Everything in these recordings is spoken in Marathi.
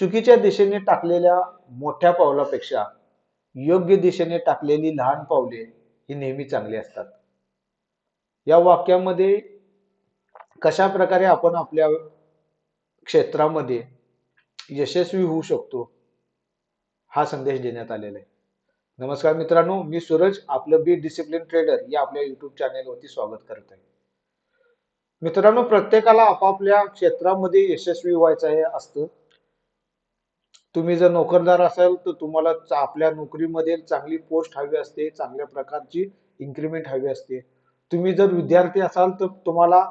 चुकीच्या दिशेने टाकलेल्या मोठ्या पावलापेक्षा योग्य दिशेने टाकलेली लहान पावले ही नेहमी चांगली असतात. या वाक्यामध्ये कशा प्रकारे आपण आपल्या क्षेत्रामध्ये यशस्वी होऊ शकतो हा संदेश देण्यात आलेला आहे. नमस्कार मित्रांनो मी सूरज आपलं बी डिसिप्लिन ट्रेडर या आपल्या युट्यूब चॅनेलवरती स्वागत करत आहे. मित्रांनो प्रत्येकाला आपापल्या क्षेत्रामध्ये यशस्वी व्हायचं हे असतं. तुम्ही जर नोकरदार असाल तर तुम्हाला आपल्या नोकरीमध्ये चांगली पोस्ट हवी असते चांगल्या प्रकारची इन्क्रीमेंट हवी असते. तुम्ही जर विद्यार्थी असाल तर तुम्हाला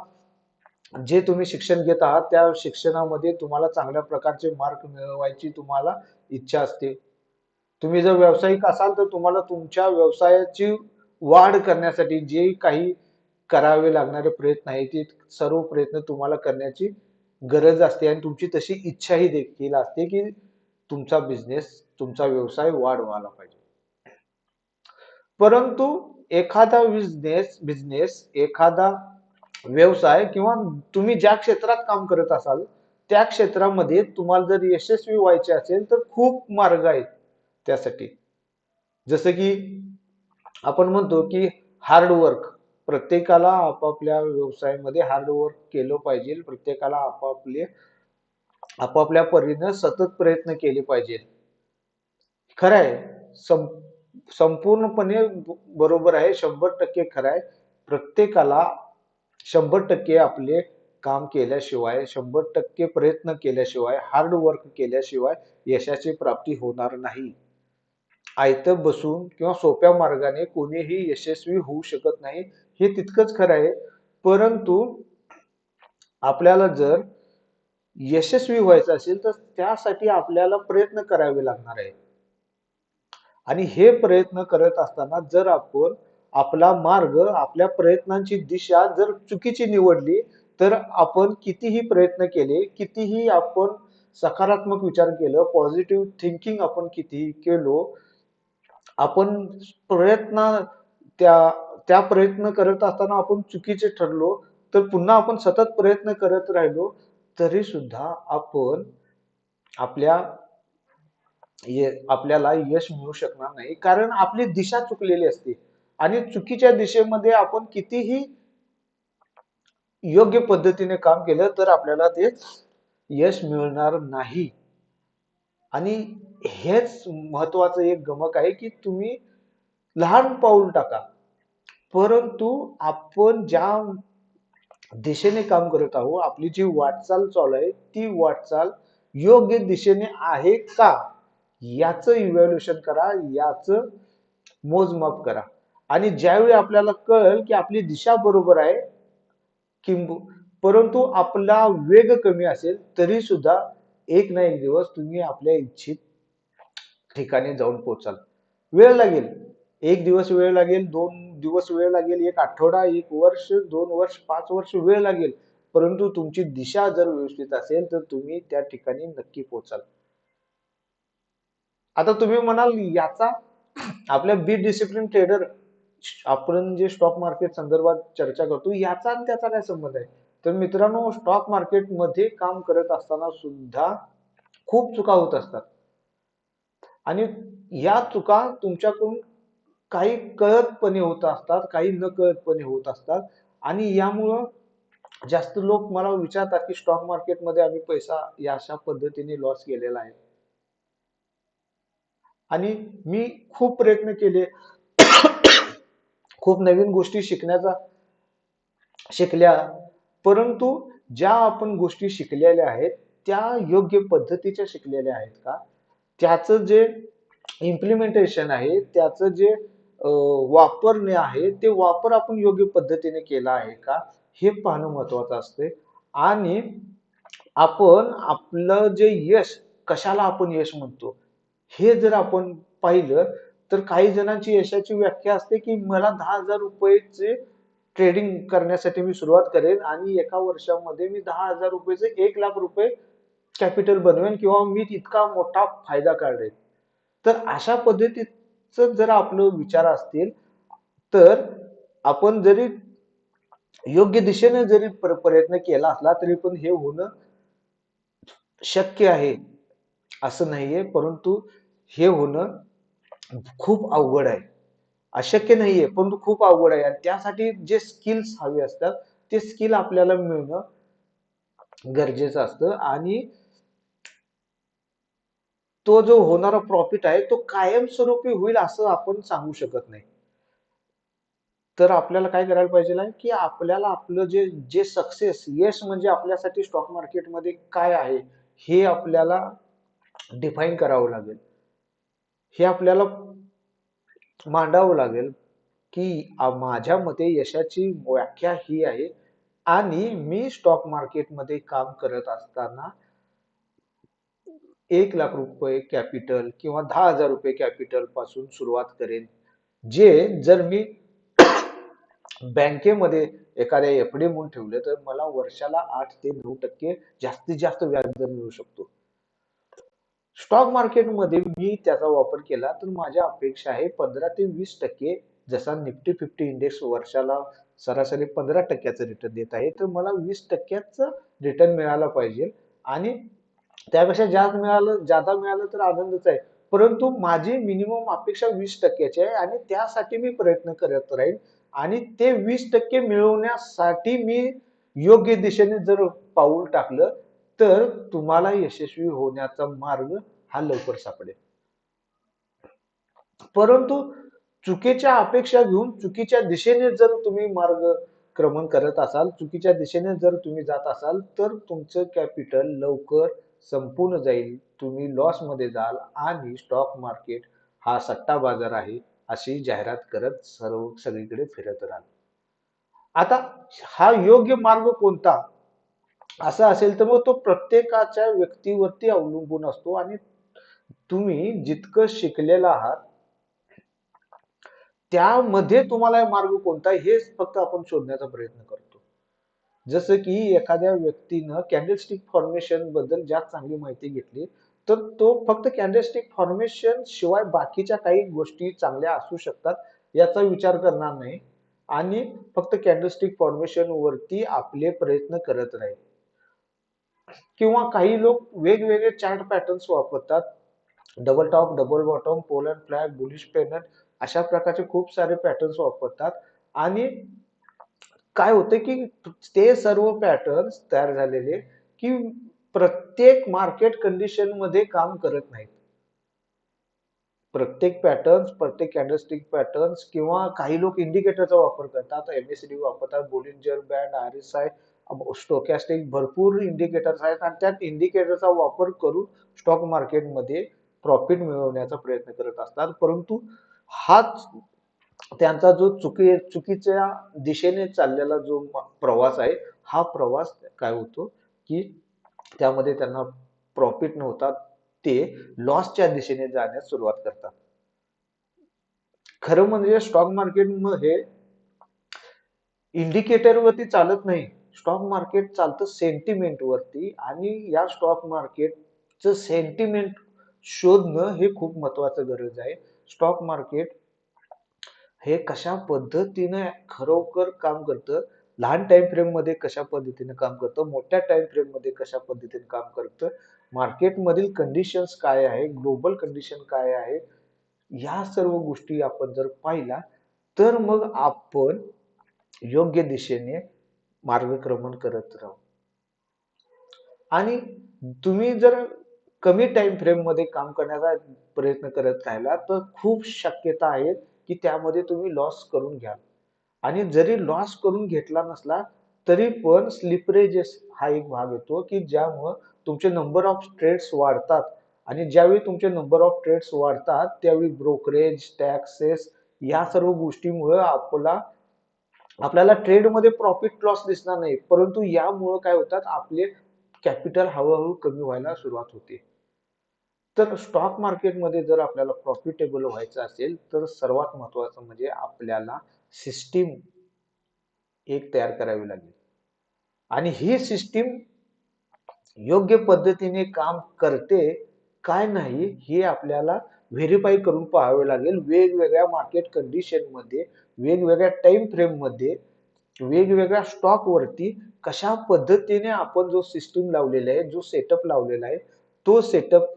जे तुम्ही शिक्षण घेत आहात त्या शिक्षणामध्ये तुम्हाला चांगल्या प्रकारचे मार्क मिळवायची तुम्हाला इच्छा असते. तुम्ही जर व्यावसायिक असाल तर तुम्हाला तुमच्या व्यवसायाची वाढ करण्यासाठी जे काही करावे लागणारे प्रयत्न आहेत ते सर्व प्रयत्न तुम्हाला करण्याची गरज असते आणि तुमची तशी इच्छाही देखील असते की तुमचा बिझनेस तुमचा व्यवसाय वाढ व्हायला पाहिजे. परंतु एखादा बिझनेस बिझनेस एखादा व्यवसाय किंवा तुम्ही ज्या क्षेत्रात काम करत असाल त्या क्षेत्रामध्ये तुम्हाला जर यशस्वी व्हायचे असेल तर खूप मार्ग आहेत त्यासाठी. जसं की आपण म्हणतो की हार्डवर्क प्रत्येकाला आपापल्या व्यवसायामध्ये हार्डवर्क केलं पाहिजे प्रत्येकाला आपापले आपापल्या परीनं सतत प्रयत्न केले पाहिजेत. खरं आहे सं संपूर्णपणे बरोबर आहे शंभर टक्के खरं आहे प्रत्येकाला शंभर टक्के आपले काम केल्याशिवाय शंभर टक्के प्रयत्न केल्याशिवाय हार्ड वर्क केल्याशिवाय यशाची प्राप्ती होणार नाही. आयतं बसून किंवा सोप्या मार्गाने कोणीही यशस्वी होऊ शकत नाही हे तितकंच खरं आहे परंतु आपल्याला जर यशस्वी व्हायचं असेल तर त्यासाठी आपल्याला प्रयत्न करावे लागणार आहे आणि हे प्रयत्न करत असताना जर आपण आपला मार्ग आपल्या प्रयत्नांची दिशा जर चुकीची निवडली तर आपण कितीही प्रयत्न केले कितीही आपण सकारात्मक विचार केलं पॉझिटिव्ह थिंकिंग आपण कितीही केलो आपण प्रयत्न त्या त्या प्रयत्न करत असताना आपण चुकीचे ठरलो तर पुन्हा आपण सतत प्रयत्न करत राहिलो तरी सुद्धा आपण आपल्या आपल्याला यश मिळू शकणार नाही. कारण आपली दिशा चुकलेली असते. आणि चुकीच्या दिशेमध्ये आपण कितीही योग्य पद्धतीने काम केलं तर आपल्याला ते यश मिळणार नाही. आणि हेच महत्वाचं एक गमक आहे की तुम्ही लहान पाऊल टाका. परंतु आपण ज्या दिशेने काम करत आहोत आपली जी वाटचाल चालू आहे ती वाटचाल योग्य दिशेने आहे का? याचं इव्हॅल्युएशन करा याचं मोजमाप करा. आणि ज्यावेळी आपल्याला कळेल की आपली दिशा बरोबर आहे किंब परंतु आपला वेग कमी असेल तरी सुद्धा एक ना एक दिवस तुम्ही आपल्या इच्छित ठिकाणी जाऊन पोहोचाल वेळ लागेल. एक दिवस वेळ लागेल दोन दिवस वेळ लागेल एक आठवडा एक वर्ष दोन वर्ष पाच वर्ष वेळ लागेल. परंतु तुमची दिशा जर व्यवस्थित असेल तर तुम्ही त्या ठिकाणी नक्की पोहोचाल. आता तुम्ही म्हणाल याचा आपल्या बी डिसिप्लिन ट्रेडर आपण जे स्टॉक मार्केट संदर्भात चर्चा करतो याचा आणि त्याचा काय संबंध आहे? तर मित्रांनो स्टॉक मार्केटमध्ये काम करत असताना सुद्धा खूप चुका होत असतात. आणि या चुका तुमच्याकडून काही कळतपणे होत असतात काही न कळतपणे होत असतात. आणि यामुळं जास्त लोक मला विचारतात की स्टॉक मार्केटमध्ये आम्ही पैसा या अशा पद्धतीने लॉस केलेला आहे. आणि मी खूप प्रयत्न केले. खूप नवीन गोष्टी शिकण्याचा शिकल्या. परंतु ज्या आपण गोष्टी शिकलेल्या आहेत त्या योग्य पद्धतीच्या शिकलेल्या आहेत का? त्याचं जे इम्प्लिमेंटेशन आहे त्याचं जे वापरणे आहे ते वापर आपण योग्य पद्धतीने केला आहे का हे पाहणं महत्वाचं असते. आणि आपण आपलं जे यश कशाला आपण यश म्हणतो हे जर आपण पाहिलं तर काही जणांची यशाची व्याख्या असते की मला दहा हजार रुपयेचे ट्रेडिंग करण्यासाठी मी सुरुवात करेन आणि एका वर्षामध्ये मी दहा हजार रुपयेचे एक लाख रुपये कॅपिटल बनवेन किंवा मी इतका मोठा फायदा काढेन. तर अशा पद्धतीत जर आपलं विचार असतील तर आपण जरी योग्य दिशेने जरी प्र- प्रयत्न केला असला तरी पण हे होणं शक्य आहे असं नाहीये. परंतु हे होणं खूप अवघड आहे. अशक्य नाहीये परंतु खूप अवघड आहे. आणि त्यासाठी जे स्किल्स हवे असतात ते स्किल आपल्याला मिळणं गरजेचं असतं. आणि तो जो होणारा प्रॉफिट आहे तो कायमस्वरूपी होईल असं आपण सांगू शकत नाही. तर आपल्याला काय करायला पाहिजे की आपल्याला आपलं जे जे सक्सेस यश म्हणजे आपल्यासाठी स्टॉक मार्केटमध्ये काय आहे हे आपल्याला डिफाईन करावं लागेल. हे आपल्याला मांडावं लागेल की माझ्या मते यशाची व्याख्या ही आहे. आणि मी स्टॉक मार्केटमध्ये काम करत असताना एक लाख रुपये कॅपिटल किंवा दहा हजार रुपये कॅपिटलपासून सुरुवात करेन. जे जर मी बँकेमध्ये एखाद्या एफ डी म्हणून ठेवले तर मला वर्षाला आठ ते नऊ टक्के जास्तीत जास्त व्याजदर मिळू शकतो. स्टॉक मार्केटमध्ये मी त्याचा वापर केला तर माझ्या अपेक्षा आहे पंधरा ते वीस टक्के. जसा निफ्टी फिफ्टी इंडेक्स वर्षाला सरासरी पंधरा टक्क्याचं रिटर्न देत आहे तर मला वीस टक्क्याचं रिटर्न मिळाला पाहिजे. आणि त्यापेक्षा जास्त मिळालं जादा मिळालं तर आनंदच आहे. परंतु माझी मिनिमम अपेक्षा वीस टक्क्याची आहे आणि त्यासाठी मी प्रयत्न करत राहील. आणि ते वीस टक्के मिळवण्यासाठी मी योग्य दिशेने जर पाऊल टाकलं तर तुम्हाला यशस्वी होण्याचा मार्ग हा लवकर सापडेल. परंतु चुकीच्या अपेक्षा घेऊन चुकीच्या दिशेने जर तुम्ही मार्ग क्रमण करत असाल चुकीच्या दिशेने जर तुम्ही जात असाल तर तुमचं कॅपिटल लवकर संपूर्ण जाईल. तुम्ही लॉसमध्ये जाल आणि स्टॉक मार्केट हा सट्टा बाजार आहे अशी जाहिरात करत सर्व सगळीकडे फिरत राहाल. आता हा योग्य मार्ग कोणता? असा असेल तर मग तो प्रत्येकाच्या व्यक्तीवरती अवलंबून असतो आणि तुम्ही जितकं शिकलेला आहात त्यामध्ये तुम्हाला मार्ग कोणता हेच फक्त आपण शोधण्याचा प्रयत्न करतो. जसं की एखाद्या व्यक्तीनं कॅन्डलस्टिक फॉर्मेशनबद्दल जास्त चांगली माहिती घेतली तर तो फक्त कॅन्डलस्टिक फॉर्मेशन शिवाय बाकीच्या काही गोष्टी चांगल्या असू शकतात याचा विचार करणार नाही. आणि फक्त कॅन्डलस्टिक फॉर्मेशन वरती आपले प्रयत्न करत राहील. किंवा काही लोक वेगवेगळे चार्ट पॅटर्न्स वापरतात. Double top double bottom pole and flag bullish pennant अशा प्रकारचे खूप सारे पॅटर्न्स वापरतात. आणि काय होतं की ते सर्व पॅटर्न्स तयार झालेले की प्रत्येक मार्केट कंडिशनमध्ये काम करत नाहीत. प्रत्येक पॅटर्न्स प्रत्येक कॅन्डलस्टिक पॅटर्न्स किंवा काही लोक इंडिकेटरचा वापर करतात. एमएसडी वापरतात Bollinger band R S I stochastic भरपूर इंडिकेटर्स आहेत आणि त्यात इंडिकेटरचा वापर करून स्टॉक मार्केटमध्ये प्रॉफिट मिळवण्याचा प्रयत्न करत असतात. परंतु हाच त्यांचा जो चुकी चुकीच्या दिशेने चाललेला जो प्रवास आहे हा प्रवास काय होतो की त्यामध्ये त्यांना प्रॉफिट नव्हता ते लॉसच्या दिशेने जाण्यास सुरुवात करतात. खरं म्हणजे स्टॉक मार्केटमध्ये इंडिकेटरवरती इंडिकेटर वरती चालत नाही. स्टॉक मार्केट चालतं सेंटिमेंट वरती आणि या स्टॉक मार्केटचं सेंटिमेंट शोधणं हे खूप महत्वाचं गरज आहे. स्टॉक मार्केट हे कशा पद्धतीने खरोखर काम करतं? लहान टाइम फ्रेममध्ये कशा पद्धतीने काम करतं? मोठ्या टाइम फ्रेममध्ये कशा पद्धतीने काम करतं? मार्केटमधील कंडिशन्स काय आहे? ग्लोबल कंडिशन काय आहे? या सर्व गोष्टी आपण जर पाहिला तर मग आपण योग्य दिशेने मार्गक्रमण करत राहू. आणि तुम्ही जर कमी टाइम फ्रेममध्ये काम करण्याचा प्रयत्न करत राहिला तर खूप शक्यता आहेत की त्यामध्ये तुम्ही लॉस करून घ्याल. आणि जरी लॉस करून घेतला नसला तरी पण स्लिपरेजेस हा एक भाग येतो की ज्यामुळं तुमचे नंबर ऑफ ट्रेड्स वाढतात. आणि ज्यावेळी तुमचे नंबर ऑफ ट्रेड्स वाढतात त्यावेळी ब्रोकरेज टॅक्सेस या सर्व गोष्टीमुळे आपला आपल्याला ट्रेडमध्ये प्रॉफिट लॉस दिसणार नाही. परंतु यामुळं काय होतात आपले कॅपिटल हळूहळू कमी व्हायला सुरुवात होते. तर स्टॉक मार्केटमध्ये जर आपल्याला प्रॉफिटेबल व्हायचं असेल तर सर्वात महत्वाचं म्हणजे आपल्याला सिस्टीम एक तयार करावी लागेल. आणि ही सिस्टीम योग्य पद्धतीने काम करते काय नाही हे आपल्याला व्हेरीफाय करून पाहावे लागेल. वेगवेगळ्या मार्केट कंडिशनमध्ये वेगवेगळ्या टाइम फ्रेममध्ये वेगवेगळ्या स्टॉकवरती कशा पद्धतीने आपण जो सिस्टीम लावलेला आहे जो सेटअप लावलेला आहे तो सेटअप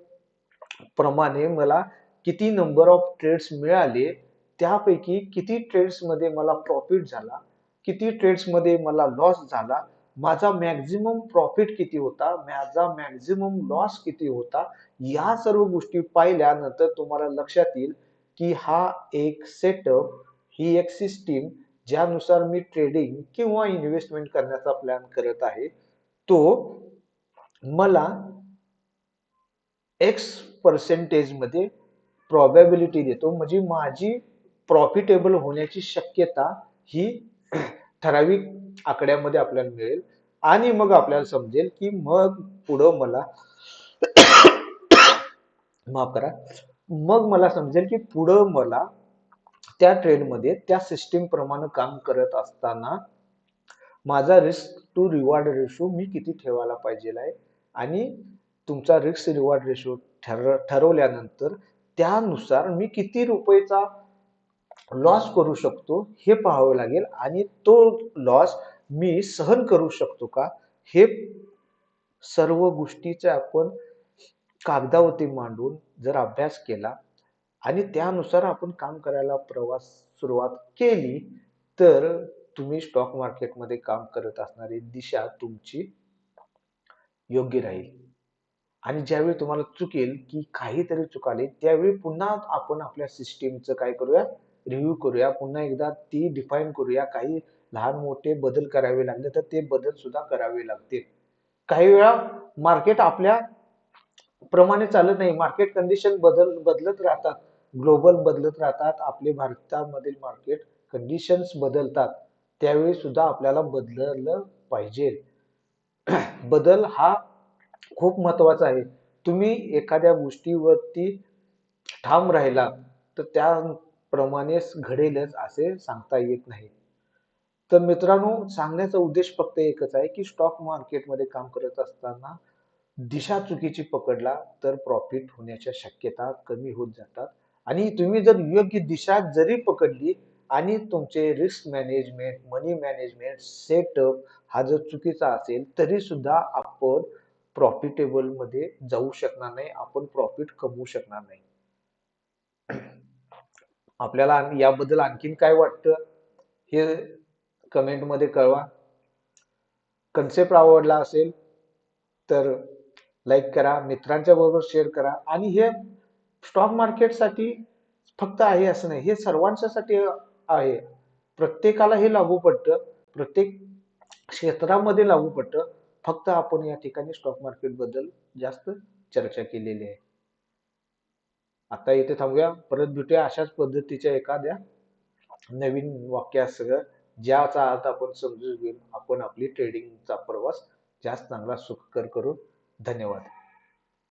प्रमाणे मला किती नंबर ऑफ ट्रेड्स मिळाले त्यापैकी किती ट्रेड्समध्ये मला प्रॉफिट झाला किती ट्रेड्समध्ये मला लॉस झाला माझा मॅक्झिमम प्रॉफिट किती होता माझा मॅक्झिमम लॉस किती होता या सर्व गोष्टी पाहिल्यानंतर तुम्हाला लक्षात येईल की हा एक सेटअप ही एक सिस्टीम ज्यानुसार मी ट्रेडिंग किंवा इन्व्हेस्टमेंट करण्याचा प्लॅन करत आहे तो मला एक्स पर्सेंटेजमध्ये प्रॉबॅबिलिटी देतो. म्हणजे माझी प्रॉफिटेबल होण्याची शक्यता ही ठराविक आकड्यामध्ये आपल्याला मिळेल. आणि मग आपल्याला समजेल की मग पुढं मला माफ करा. मग मला समजेल की पुढं मला त्या ट्रेडमध्ये त्या सिस्टीम प्रमाणे काम करत असताना माझा रिस्क टू रिवॉर्ड रेशो मी किती ठेवायला पाहिजे आहे? आणि तुमचा रिस्क रिवॉर्ड रेशो ठर ठरवल्यानंतर त्यानुसार मी किती रुपयेचा लॉस करू शकतो हे पाहावं लागेल आणि तो लॉस मी सहन करू शकतो का हे सर्व गोष्टीचे आपण कागदावरती मांडून जर अभ्यास केला आणि त्यानुसार आपण काम करायला प्रवास सुरुवात केली तर तुम्ही स्टॉक मार्केटमध्ये काम करत असणारी दिशा तुमची योग्य राहील. आणि ज्यावेळी तुम्हाला चुकेल की काहीतरी चुकाले त्यावेळी पुन्हा आपण आपल्या सिस्टीमचं काय करूया? रिव्ह्यू करूया. पुन्हा एकदा ती डिफाईन करूया. काही लहान मोठे बदल करावे लागले तर ते बदल सुद्धा करावे लागतील. काही वेळा मार्केट आपल्या प्रमाणे चालत नाही. मार्केट कंडिशन बदल बदलत राहतात. ग्लोबल बदलत राहतात. आपले भारतामधील मार्केट कंडिशन्स बदलतात. त्यावेळी सुद्धा आपल्याला बदललं पाहिजे. बदल हा खूप महत्वाचं आहे. तुम्ही एखाद्या गोष्टीवरती ठाम राहिला तर त्याप्रमाणेच घडेलच असे सांगता येत नाही. तर मित्रांनो सांगण्याचा उद्देश फक्त एकच आहे की स्टॉक मार्केटमध्ये काम करत असताना दिशा चुकीची पकडला तर प्रॉफिट होण्याच्या शक्यता कमी होत जातात. आणि तुम्ही जर योग्य दिशा जरी पकडली आणि तुमचे risk management money management setup हा जर चुकीचा असेल तरी सुद्धा आपण प्रॉफिटेबलमध्ये जाऊ शकणार नाही आपण प्रॉफिट कमवू शकणार नाही. आपल्याला याबद्दल आणखीन काय वाटतं? हे कमेंटमध्ये कळवा. कन्सेप्ट आवडला असेल तर लाईक करा मित्रांच्या बरोबर शेअर करा. आणि हे स्टॉक मार्केटसाठी फक्त आहे असं नाही हे सर्वांच्यासाठी आहे. प्रत्येकाला हे लागू पडतं प्रत्येक क्षेत्रामध्ये लागू पडतं. फक्त आपण या ठिकाणी स्टॉक मार्केटबद्दल जास्त चर्चा केलेली आहे. आता इथे थांबूया. परत भेटूया अशाच पद्धतीच्या एखाद्या नवीन वाक्यासह ज्याचा अर्थ आपण समजून घेऊन आपण आपली ट्रेडिंगचा प्रवास जास्त चांगला सुखकर करू. धन्यवाद.